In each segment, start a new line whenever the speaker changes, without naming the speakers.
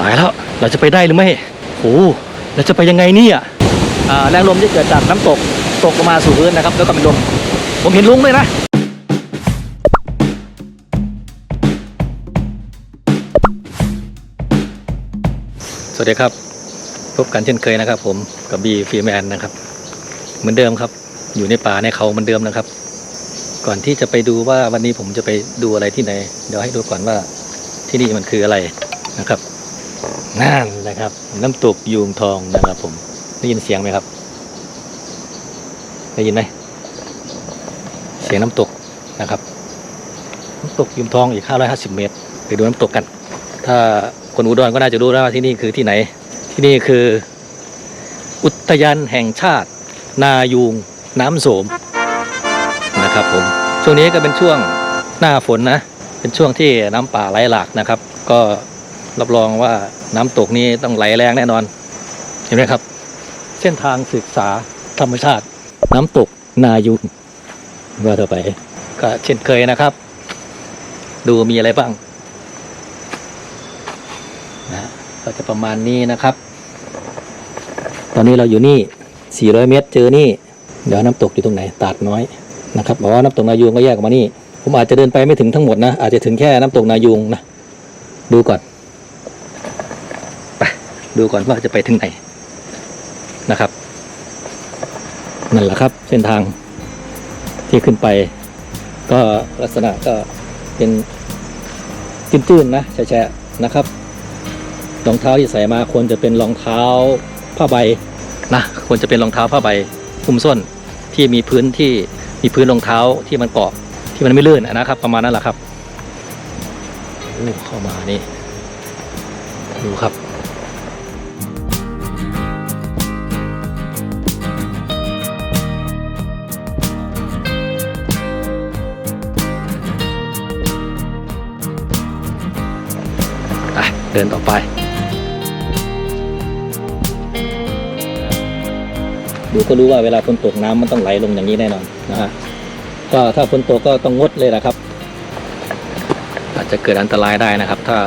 ตายแล้วเราจะไปได้หรือไม่โอ้เราจะไปยังไงเนี่ยอ่าแรงลมที่เกิดจากน้ำตกตกลงมาสู่พื้นนะครับ แล้วก็เป็นลมผมเห็นลุงเลยนะสวัสดีครับ พบกันเช่นเคยนะครับ ผมกับบีฟีแมนนะครับ เหมือนเดิมครับ อยู่ในป่าในเขาเหมือนเดิมนะครับ ก่อนที่จะไปดูว่าวันนี้ผมจะไปดูอะไรที่ไหน เดี๋ยวให้ดูก่อนว่าที่นี่มันคืออะไรนะครับ นั่นนะครับ น้ำตกยูงทองนะครับผมได้ยินเสียงไหมครับ ได้ยินไหมเสียงน้ำตกนะครับน้ำตกยูงทองอีก 550 เมตรไปดูน้ำตกกัน ถ้าคนอุดรก็น่าจะรู้แล้วว่าที่นี่คือที่ไหน ที่นี่คือ อุทยานแห่งชาติ นายูงน้ำโสมนะครับผมช่วงนี้ก็เป็นช่วงหน้าฝนนะ เป็นช่วงที่น้ำป่าไหลหลากนะครับ ก็ รับรองว่าน้ำตกนี้ต้องไหลแรงแน่นอน เห็นไหมครับ เส้นทางศึกษาธรรมชาติ น้ำตกนายุงว่าต่อไปก็เช่นเคยนะครับ ดูมีอะไรบ้างนะก็จะประมาณนี้นะครับ ตอนนี้เราอยู่นี่ 400 เมตรเจอนี่ เดี๋ยวน้ำตกอยู่ตรงไหนตาดน้อยนะครับบอกว่าน้ำตกนายูงก็แยกออกมานี่ ผมอาจจะเดินไปไม่ถึงทั้งหมดนะ อาจจะถึงแค่น้ำตกนายูงนะ ดูก่อน ดูก่อนว่าจะไปถึงไหนนะครับ นั่นแหละครับเส้นทางที่ขึ้นไปก็ลักษณะก็เป็นตื้นๆนะแฉะๆนะครับรองเท้าที่ใส่มาควรจะเป็นรองเท้าผ้าใบนะควรจะเป็นรองเท้าผ้าใบหุ้มส้นที่มีพื้นที่มีพื้นรองเท้าที่มันเกาะที่มันไม่ลื่นนะครับ ประมาณนั้นแหละครับโอ้เข้ามานี่ดูครับ เดินต่อไป ดูก็รู้ว่าเวลาฝนตกน้ำมันต้องไหลลงอย่างนี้แน่นอนนะฮะก็ถ้าฝนตกก็ต้องงดเลยนะครับ อาจจะเกิดอันตรายได้นะครับ ถ้า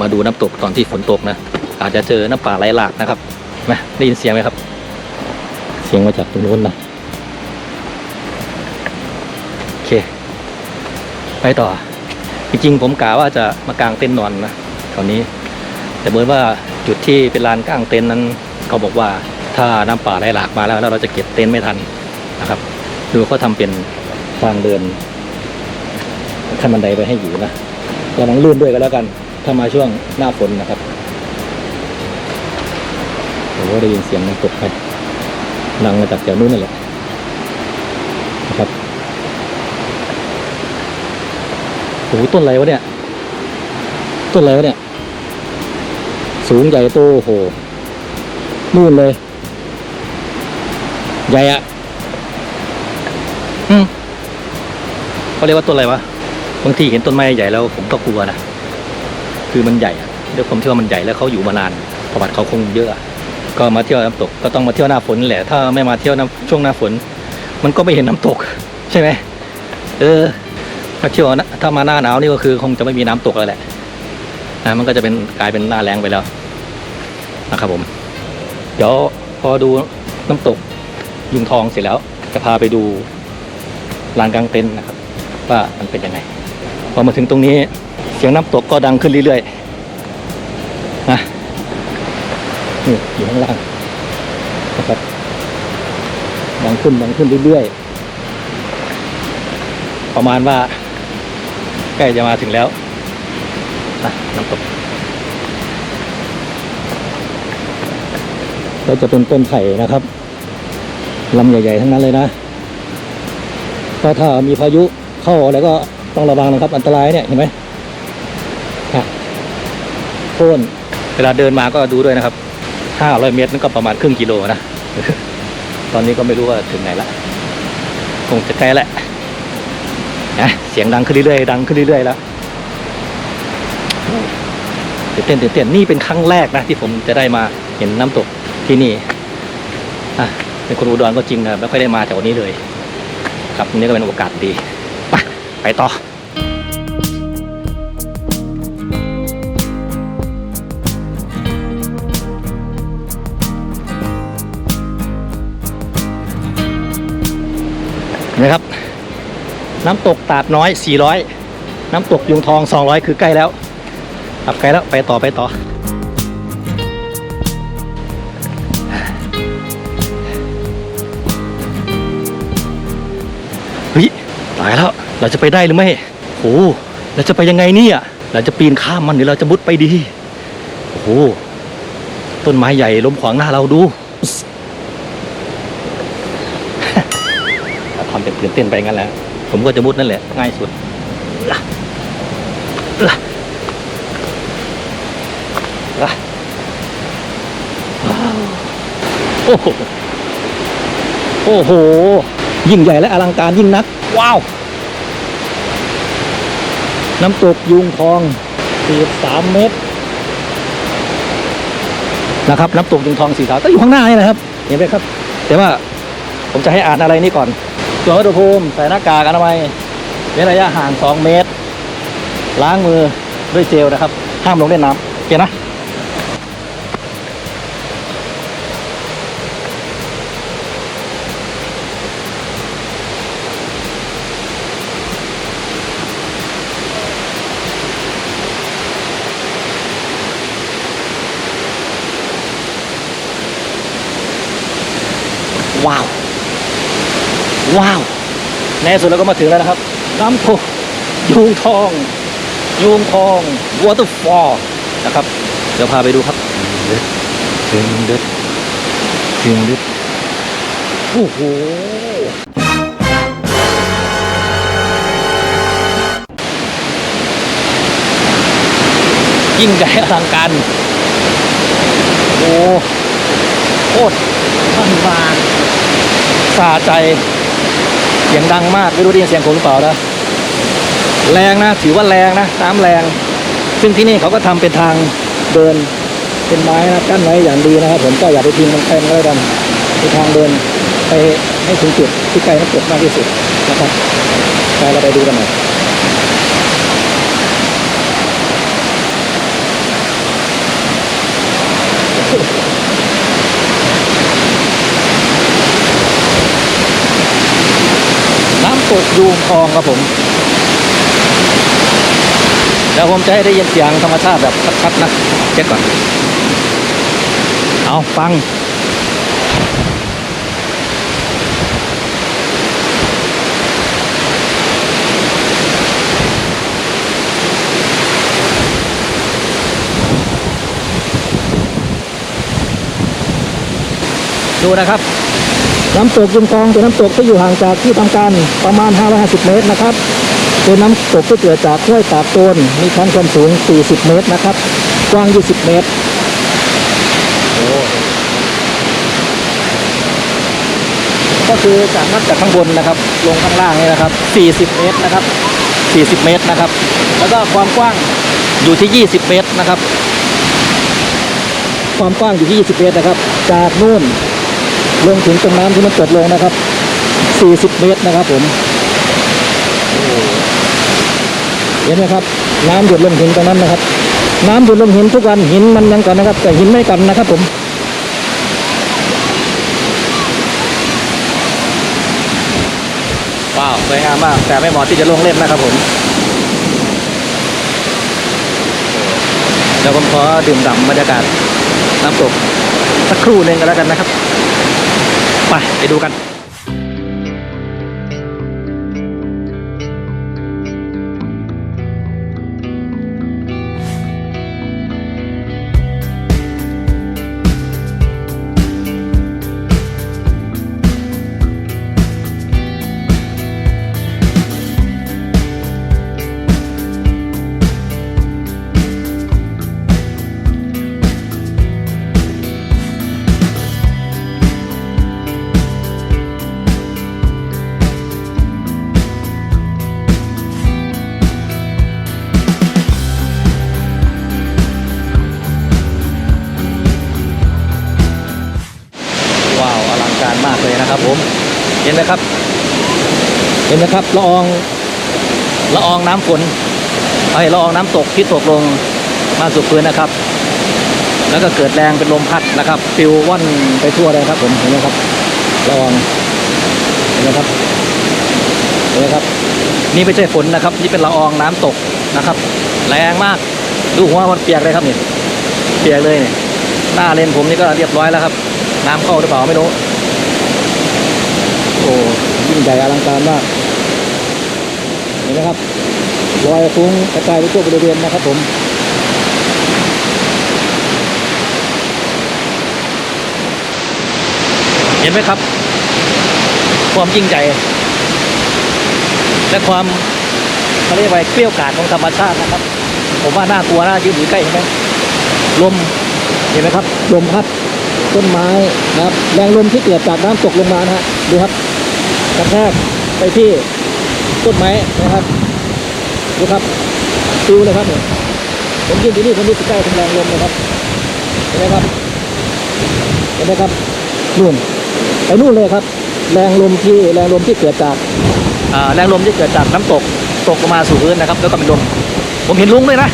มาดูน้ำตกตอนที่ฝนตกนะอาจจะเจอน้ำป่าไหลหลากนะครับไหมได้ยินเสียงไหมครับ เสียงมาจากตรงนู้นนะโอเค ไปต่อ จริงๆผมกะว่าจะมากางเต็นท์นอนนะ แถวนี้ แต่เหมือนว่าจุดที่เป็นลานกางเต็นท์นั้นเขาบอกว่าถ้าน้ำป่าไหลหลากมาแล้วแล้วเราจะเก็บเต็นท์ไม่ทันนะครับ ดูเขาทำเป็นทางเดินขั้นบันไดไปให้อยู่นะระวังลื่นด้วยก็แล้วกัน ถ้ามาช่วงหน้าฝนนะครับโอ้ได้ยินเสียงน้ำตกไปดังมาจากแถวนู้นนั่นแหละนะครับโอ้ต้นอะไรวะเนี่ย ต้นอะไรวะเนี่ย สูงใหญ่โตโหนู่นเลย ใหญ่อะอืมเขาเรียกว่าต้นอะไรวะบางทีเห็นต้นไม้ใหญ่แล้วผมก็กลัวนะคือมันใหญ่อะด้วยความที่ว่ามันใหญ่แล้วเขาอยู่มานานประวัติเขาคงเยอะก็มาเที่ยวน้ำตกก็ต้องมาเที่ยวหน้าฝนแหละ ถ้าไม่มาเที่ยวน้ำช่วงหน้าฝน มันก็ไม่เห็นน้ำตก ใช่ไหมเออมาเที่ยวถ้ามาหน้าหนาวนี่ก็คือคงจะไม่มีน้ำตกแล้วแหละนะมันก็จะเป็นกลายเป็นหน้าแรงไปแล้ว นะครับผม เดี๋ยวพอดูน้ำตกยุงทองเสร็จแล้ว จะพาไปดูลานกลางเต็นท์นะครับ ว่ามันเป็นยังไง พอมาถึงตรงนี้เสียงน้ำตกก็ดังขึ้นเรื่อยๆนะนี่อยู่ข้างล่างนะครับดังขึ้นดังขึ้นเรื่อยๆประมาณว่าใกล้จะมาถึงแล้วนะน้ำตก ก็จะเป็นต้นไผ่นะครับลำใหญ่ ๆ ทั้งนั้นเลยนะก็ถ้ามีพายุเข้าอะไรก็ต้องระวังนะครับ อันตรายเนี่ยเห็นไหมค่ะโค่นเวลาเดินมาก็ดูด้วยนะครับห้าร้อยเมตรนั่นก็ประมาณครึ่งกิโลนะตอนนี้ก็ไม่รู้ว่าถึงไหนละคงจะใกล้แหละนะเสียงดังขึ้นเรื่อยๆดังขึ้นเรื่อยๆแล้วตื่นเต้นตื่นเต้นนี่เป็นครั้งแรกนะที่ผมจะได้มาเห็นน้ำตก ที่นี่อะเป็นคนอุดรก็จริงนะไม่ค่อยได้มาแถวนี้เลย ครับนี่ก็เป็นโอกาสดีไปไปต่อนะครับ น้ำตกตาดน้อย 400 น้ำตกยุงทอง 200 คือใกล้แล้ว กลับไกลแล้วไปต่อไปต่อ เราจะไปได้หรือไม่โอ้เราจะไปยังไงเนี่ยเราจะปีนข้ามมันหรือเราจะมุดไปดีโอ้โหต้นไม้ใหญ่ล้มขวางหน้าเราดูทำเป็นตื่นเต้นไปงั้นแหละผมก็จะมุดนั่นแหละง่ายสุดละละละโอ้โหโอ้โห ยิ่งใหญ่และอลังการยิ่งนัก ว้าว น้ำตกยุงทอง 43 เมตร นะครับ น้ำตกยุงทองสีขาวก็อยู่ข้างหน้านี่นะครับ เห็นไหมครับ แต่ว่าผมจะให้อ่านอะไรนี่ก่อนตรวจอุณภูมิใส่หน้ากากอนามัยเว้นระยะห่าง 2 เมตร ล้างมือด้วยเจลนะครับ ห้ามลงเล่นน้ำโอเคนะ ว้าวว้าวในที่สุดเราก็มาถึงแล้วนะครับน้ำตกยูงทองยูงทอง waterfall นะครับ เดี๋ยวพาไปดูครับเด็ดเด็ดเด็ดเด็ดเด็ดโอ้โหยิ่งใหญ่อลังการโอ้โคตร มันมาสาใจเสียงดังมากไม่รู้ได้ยินเสียงผมหรือเปล่านะแรงนะถือว่าแรงนะน้ำแรง ซึ่งที่นี่เขาก็ทำเป็นทางเดินเป็นไม้นะกั้นไว้อย่างดีนะครับ ผมก็อย่าไปทิ้งมันแพงก็แล้วกันเป็นทางเดินไปให้ถึงจุดที่ไกลน้ำตกมากที่สุดนะครับไปเราไปดูกันหน่อย น้ำตก ยูงทองครับผมเดี๋ยวผมจะให้ได้ยินเสียงธรรมชาติแบบชัดๆนะเช็คก่อน เอาฟังดูนะครับ น้ำตกยุงทองเป็นน้ำตกที่อยู่ห่างจากที่ทำการประมาณ 550 เมตรนะครับเป็นน้ำตกที่เกิดจากห้วยตากโตนมีชั้นความสูง 40 เมตรนะครับ กว้าง 20 เมตรก็คือจากนับจากข้างบนนะครับ ลงข้างล่างนี่นะครับ 40 เมตรนะครับ 40 เมตรนะครับ แล้วก็ความกว้างอยู่ที่ 20 เมตรนะครับ ความกว้างอยู่ที่ 20 เมตรนะครับ จากนู่น ลงถึงตรงน้ำที่มันตกลงนะครับ 40 เมตรนะครับผม เห็นไหมครับ น้ำหยดลงหินตรงนั้นนะครับ น้ำหยดลงหินทุกวันหินมันยังกันนะครับ แต่หินไม่กันนะครับผมว้าวสวยงามมาก แต่ไม่เหมาะที่จะลงเล่นนะครับผมเดี๋ยวผมขอดื่มด่ำบรรยากาศน้ำตกสักครู่หนึ่งกันแล้วกันนะครับ ไปไปดูกัน ละอองละอองน้ำฝนไอ้ละอองน้ำตกที่ตกลงมาสู่พื้นนะครับ แล้วก็เกิดแรงเป็นลมพัดนะครับปิวว่อนไปทั่วเลยครับผมเห็นไหมครับละอองเห็นไหมครับเห็นไหมครับ นี่ไม่ใช่ฝนนะครับ นี่เป็นละอองน้ำตกนะครับ แรงมากดูหัวมันเปียกเลยครับนี่เปียกเลยเนี่ยหน้าเลนผมนี่ก็เรียบร้อยแล้วครับ น้ำเข้าหรือเปล่าไม่รู้โอ้ยิ่งใหญ่อลังการมาก ห็นไหมครับลอยฟุ้งกระจายไปทั่วบริเวณนะครับผมเห็นไหมครับ ความยิ่งใหญ่และความเขาเรียกว่าเกลี้ยวกล่อมของธรรมชาตินะครับ ผมว่าน่ากลัวน่ายืนอยู่ใกล้เห็นไหมลมเห็นไหมครับลมพัดต้นไม้นะครับ แรงลมที่เกิดจากน้ำตกลงมานะฮะดูครับกระแทกไปที่ ต้นไม้นะครับดูครับฟิวเลยครับเนี่ยผมยืนอยู่นี่ผมรู้สึกใกล้ถึงแรงลมเลยครับเห็นไหมครับเห็นไหมครับนู่นไปนู่นเลยครับ แรงลมที่แรงลมที่เกิดจากอ่าแรงลมที่เกิดจากน้ำตกตกลงมาสู่พื้นนะครับ แล้วก็เป็นลมผมเห็นลุงด้วยนะ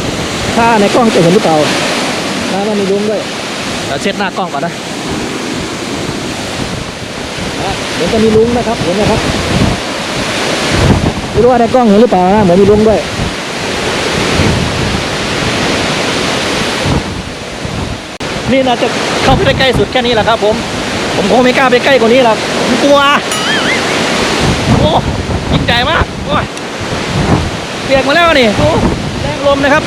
ถ้าในกล้องจะเห็นหรือเปล่าน้ำมันมีลุงด้วยเดี๋ยวเช็ดหน้ากล้องก่อนนะอะเดี๋ยวจะมีลุงนะครับเห็นไหมครับ ไม่รู้ว่าในกล้องเห็นหรือเปล่านะเหมือนมีลุงด้วยนี่น่าจะเข้าไปได้ใกล้สุดแค่นี้แหละครับผม ผมคงไม่กล้าไปใกล้กว่านี้หรอกผมกลัว โอ้ยิ่งใหญ่มาก โอ้ยเปียกมาแล้วนี่โอ้แรงลมนะครับ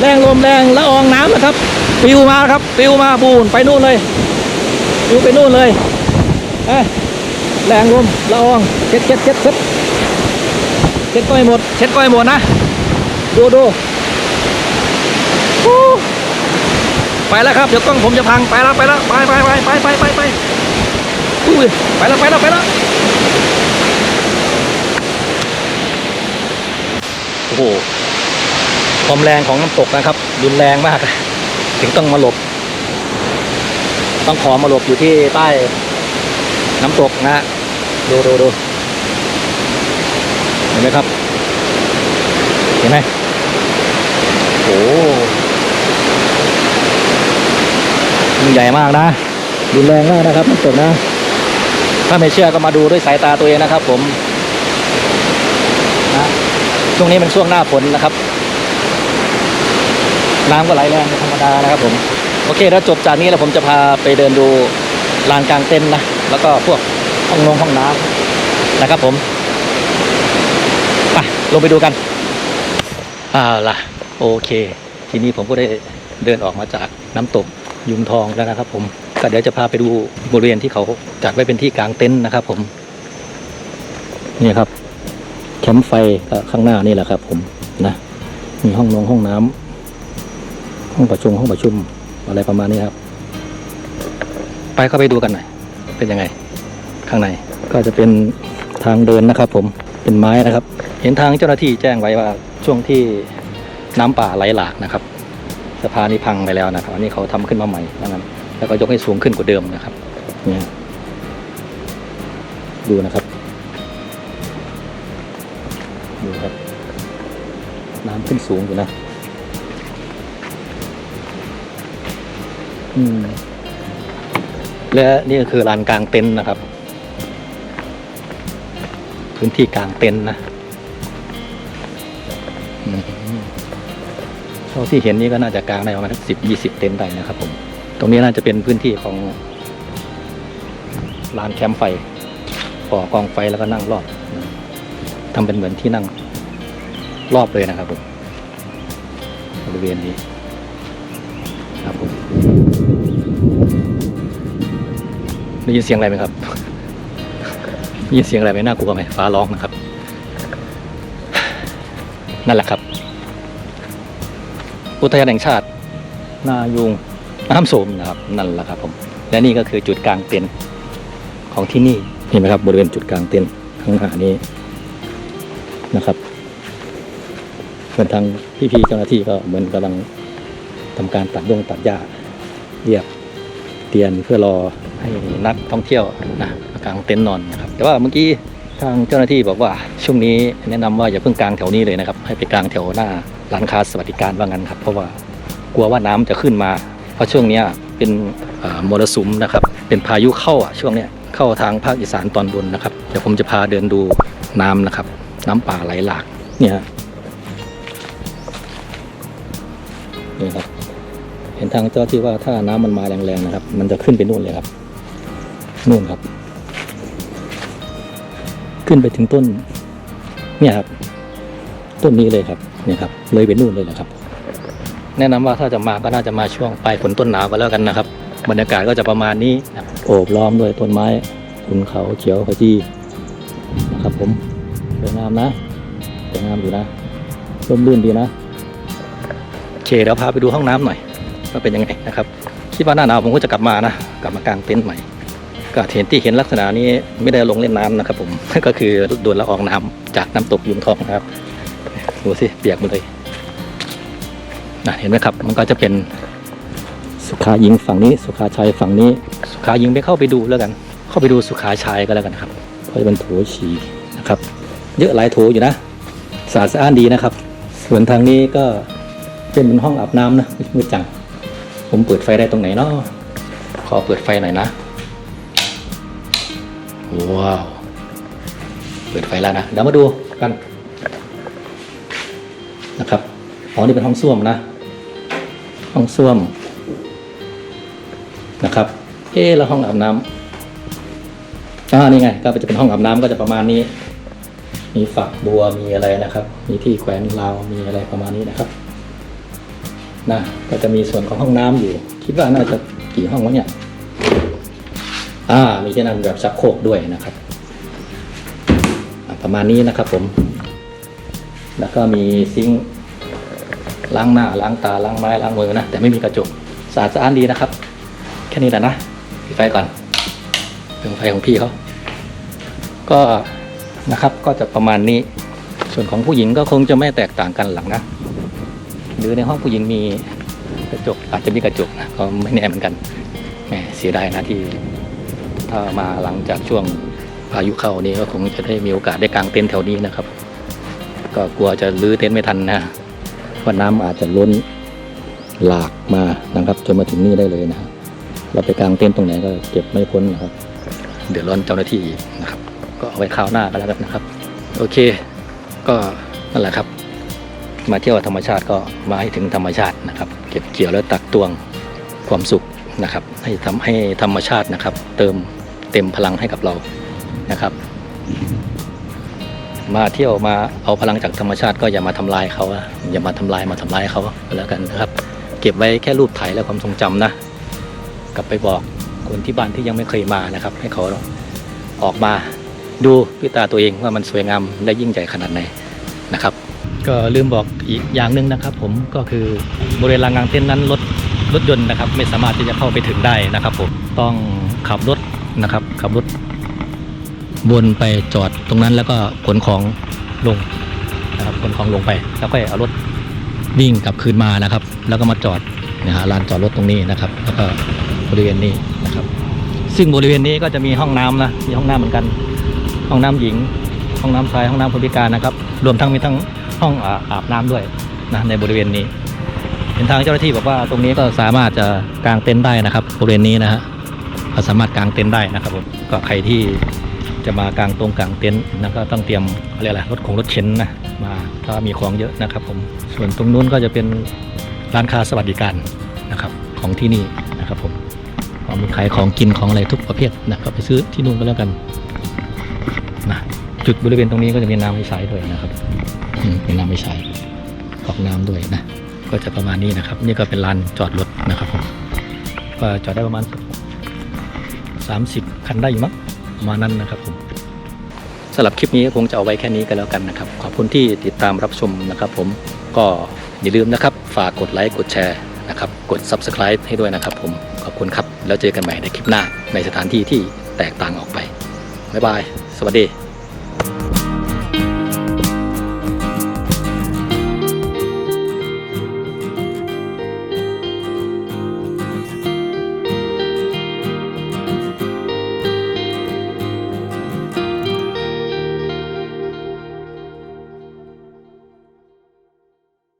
แรงลมแรงละอองน้ำนะครับปิวมาครับปิวมาบูนไปนู่นเลยปิวไปนู่นเลยเอ้ยแรงลมละอองเช็ดเช็ดเช็ดเช็ด เช็ดก้อยหมด เช็ดก้อยหมดนะ ดูดูไปแล้วครับเดี๋ยวกล้องผมจะพังไปแล้วไปแล้วไปไปไปไปไปไปไปอุ้ยไปแล้วไปแล้วไปแล้วโอ้โหความแรงของน้ำตกนะครับรุนแรงมาก ถึงต้องมาหลบ ต้องขอมาหลบอยู่ที่ใต้น้ำตกนะฮะดูดูดู ห็นไหมครับ เห็นไหมโอ้ยิ่งใหญ่มากนะรุนแรงมากนะครับน้ำตกนะ ถ้าไม่เชื่อก็มาดูด้วยสายตาตัวเองนะครับ ผมนะช่วงนี้มันช่วงหน้าฝนนะครับ น้ำก็ไหลแรงเป็นธรรมดานะครับผมโอเคแล้วจบจากนี้แล้วผมจะพาไปเดินดูลานกลางเต็นท์นะ แล้วก็พวกห้องนงห้องน้ำนะครับผมไป ลงไปดูกันอ่าล่ะ โอเค ทีนี้ผมก็ได้เดินออกมาจากน้ำตกยุงทองแล้วนะครับ ผมก็เดี๋ยวจะพาไปดูบริเวณที่เขาจัดไว้เป็นที่กลางเต็นท์นะครับ ผมนี่ครับแคมป์ไฟข้างหน้านี่แหละครับ ผมนะมีห้องนงห้องน้ำห้องประชุมห้องประชุมอะไรประมาณนี้ครับ ไปเข้าไปดูกันหน่อยเป็นยังไง ข้างในก็จะเป็นทางเดินนะครับ ผม เป็นไม้นะครับ เห็นทางเจ้าหน้าที่แจ้งไว้ว่าช่วงที่น้ำป่าไหลหลากนะครับสะพานนี้พังไปแล้วนะครับ อันนี้เขาทำขึ้นมาใหม่ว่างั้นแล้วก็ยกให้สูงขึ้นกว่าเดิมนะครับเนี่ยดูนะครับดูครับ น้ำขึ้นสูงอยู่นะ อืมและนี่ก็คือลานกลางเต็นท์นะครับ พื้นที่กลางเต็นท์นะเท่าที่เห็นนี่ก็น่าจะกลางได้ประมาณสิบยี่สิบเต็นท์ได้นะครับผม ตรงนี้น่าจะเป็นพื้นที่ของลานแคมป์ไฟก่อกองไฟแล้วก็นั่งรอบทำเป็นเหมือนที่นั่งรอบเลยนะครับผมบริเวณนี้ครับผมได้ยินเสียงอะไรไหมครับ ยินเสียงอะไรไหมน่ากลัวไหมฟ้าร้องนะครับ นั่นแหละครับ อุทยานแห่งชาติ นายุงน้ำโสมนะครับ นั่นแหละครับ ผม และนี่ก็คือจุดกลางเต็นท์ของที่นี่เห็นไหมครับบริเวณจุดกลางเต็นท์ข้างหน้านี้นะครับส่วนทางพี่ๆเจ้าหน้าที่ก็เหมือนกำลังทำการตัดดงตัดหญ้าเรียบเตียนเพื่อรอ ให้นักท่องเที่ยวนะมากางเต็นท์นอนนะครับแต่ว่าเมื่อกี้ทางเจ้าหน้าที่บอกว่าช่วงนี้แนะนำว่าอย่าเพิ่งกางแถวนี้เลยนะครับ ให้ไปกางแถวหน้าร้านค้าสวัสดิการว่างั้นครับ เพราะว่ากลัวว่าน้ำจะขึ้นมา เพราะช่วงนี้เป็นมรสุมนะครับ เป็นพายุเข้าอะช่วงเนี้ยเข้าทางภาคอีสานตอนบนนะครับเดี๋ยวผมจะพาเดินดูน้ำนะครับ น้ำป่าไหลหลากเนี่ยฮะนี่ครับเห็นทางเจ้าที่ว่าถ้าน้ำมันมาแรงๆนะครับ มันจะขึ้นไปนู่นเลยครับ นู่นครับ ขึ้นไปถึงต้น เนี่ยครับ ต้นนี้เลยครับเนี่ยครับ เลยไปนู่นเลยนะครับ แนะนำว่าถ้าจะมาก็น่าจะมาช่วงปลายฝนต้นหนาวก็แล้วกันนะครับ บรรยากาศก็จะประมาณนี้นะโอบล้อมด้วยต้นไม้ขุนเขาเขียวขจีนะครับผมสวยงามนะสวยงามอยู่นะร่มรื่นดีนะโอเคเดี๋ยวพาไปดูห้องน้ำหน่อยว่าเป็นยังไงนะครับ คิดว่าหน้าหนาวผมก็จะกลับมานะ กลับมากางเต็นท์ใหม่ ก็เห็นที่เห็นลักษณะนี้ไม่ได้ลงเล่นน้ำนะครับ ผมก็คือโดนละอองน้ำจากน้ำตกยุงทองนะครับดูสิเปียกหมดเลยนะเห็นไหมครับ มันก็จะเป็นสุขายิงฝั่งนี้ สุขาชัยฝั่งนี้ สุขายิงไปเข้าไปดูแล้วกัน เข้าไปดูสุขาชัยก็แล้วกันครับเพราะจะเป็นโถฉี่นะครับ เยอะหลายโถอยู่นะสะอาดสะอ้านดีนะครับ ส่วนทางนี้ก็เป็นเป็นห้องอาบน้ำนะมืดจัง ผมเปิดไฟได้ตรงไหนเนาะขอเปิดไฟหน่อยนะ ว้าว เปิดไฟแล้วนะเดี๋ยวมาดูกันนะครับอ๋อนี่เป็นห้องส้วมนะ ห้องส้วมนะครับ เอ๊แล้วห้องอาบน้ำอ่านี่ไง ก็จะเป็นห้องอาบน้ำก็จะประมาณนี้ มีฝักบัวมีอะไรนะครับ มีที่แขวนราวมีอะไรประมาณนี้นะครับนะก็จะมีส่วนของห้องน้ำอยู่ คิดว่าน่าจะกี่ห้องวะเนี่ย อ่ามีที่นั่นแบบชักโครกด้วยนะครับ ประมาณนี้นะครับผม แล้วก็มีซิงล้างหน้าล้างตาล้างไม้ล้างมือนะ แต่ไม่มีกระจกสะอาดสะอ้านดีนะครับ แค่นี้แหละนะปิดไฟก่อนเรื่องไฟของพี่เขาก็นะครับก็จะประมาณนี้ ส่วนของผู้หญิงก็คงจะไม่แตกต่างกันหลังนะหรือในห้องผู้หญิงมีกระจกอาจจะมีกระจกนะก็ไม่แน่เหมือนกันแหมเสียดายนะที่ ถ้ามาหลังจากช่วงพายุเข้านี่ก็คงจะได้มีโอกาสได้กางเต็นท์แถวนี้นะครับ ก็กลัวจะลื้อเต็นท์ไม่ทันนะว่าน้ำอาจจะล้นหลากมานะครับจนมาถึงนี่ได้เลยนะครับเราไปกางเต็นท์ตรงไหนก็เก็บไม่พ้นนะครับ เดือดร้อนเจ้าหน้าที่นะครับ ก็เอาไว้คราวหน้าก็แล้วกันนะครับ โอเค ก็นั่นแหละครับ มาเที่ยวธรรมชาติก็มาให้ถึงธรรมชาตินะครับ เก็บเกี่ยวแล้วตักตวงความสุขนะครับ ให้ทำให้ธรรมชาตินะครับ เติม เต็มพลังให้กับเรานะครับ มาเที่ยวมาเอาพลังจากธรรมชาติก็อย่ามาทำลายเขาอย่ามาทำลายมาทำลายเขาแล้วกันนะครับ เก็บไว้แค่รูปถ่ายและความทรงจำนะ กลับไปบอกคนที่บ้านที่ยังไม่เคยมานะครับ ให้เขาออกมาดูด้วยตาตัวเองว่ามันสวยงามและยิ่งใหญ่ขนาดไหนนะครับ ก็ลืมบอกอีกอย่างหนึ่งนะครับ ผมก็คือบริเวณลานกลางเต็นนั้นรถรถยนต์นะครับ ไม่สามารถที่จะเข้าไปถึงได้นะครับ ผมต้องขับรถ นะครับ ขับรถวนไปจอดตรงนั้นแล้วก็ขนของลงนะครับขนของลงไป แล้วก็เอารถวิ่งกลับคืนมานะครับ แล้วก็มาจอดนะฮะลานจอดรถตรงนี้นะครับ แล้วก็บริเวณนี้นะครับ ซึ่งบริเวณนี้ก็จะมีห้องน้ำนะมีห้องน้ำเหมือนกัน ห้องน้ำหญิง ห้องน้ำชายห้องน้ำคนพิการนะครับ รวมทั้งมีทั้งห้องอาอาบน้ำด้วยนะในบริเวณนี้เห็นทางเจ้าหน้าที่บอกว่าตรงนี้ก็สามารถจะกางเต็นท์ได้นะครับ บริเวณนี้นะฮะ ก็สามารถกางเต็นท์ได้นะครับผมก็ใครที่จะมากางตรงกางเต็นท์นะก็ต้องเตรียมอะไรล่ะรถของรถเข็นนะมาถ้ามีของเยอะนะครับผมส่วนตรงนู้นก็จะเป็นร้านค้าสวัสดิการนะครับของที่นี่นะครับผมของมีขายของกินของอะไรทุกประเภทนะก็ไปซื้อที่นู่นก็แล้วกันนะจุดบริเวณตรงนี้ก็จะมีน้ำให้ใช้ด้วยนะครับมีน้ำให้ใช้กอกน้ำด้วยนะก็จะประมาณนี้นะครับ นี่ก็เป็นลานจอดรถนะครับผมก็จอดได้ประมาณ 30 คันได้อยู่มั้งมานั้นนะครับผมสำหรับคลิปนี้คงจะเอาไว้แค่นี้ก็แล้วกันนะครับ ขอบคุณที่ติดตามรับชมนะครับผมก็อย่าลืมนะครับ ฝากกดไลค์กดแชร์นะครับ กด Subscribe ให้ด้วยนะครับผมขอบคุณครับ แล้วเจอกันใหม่ในคลิปหน้าในสถานที่ที่แตกต่างออกไปบ๊ายบาย สวัสดี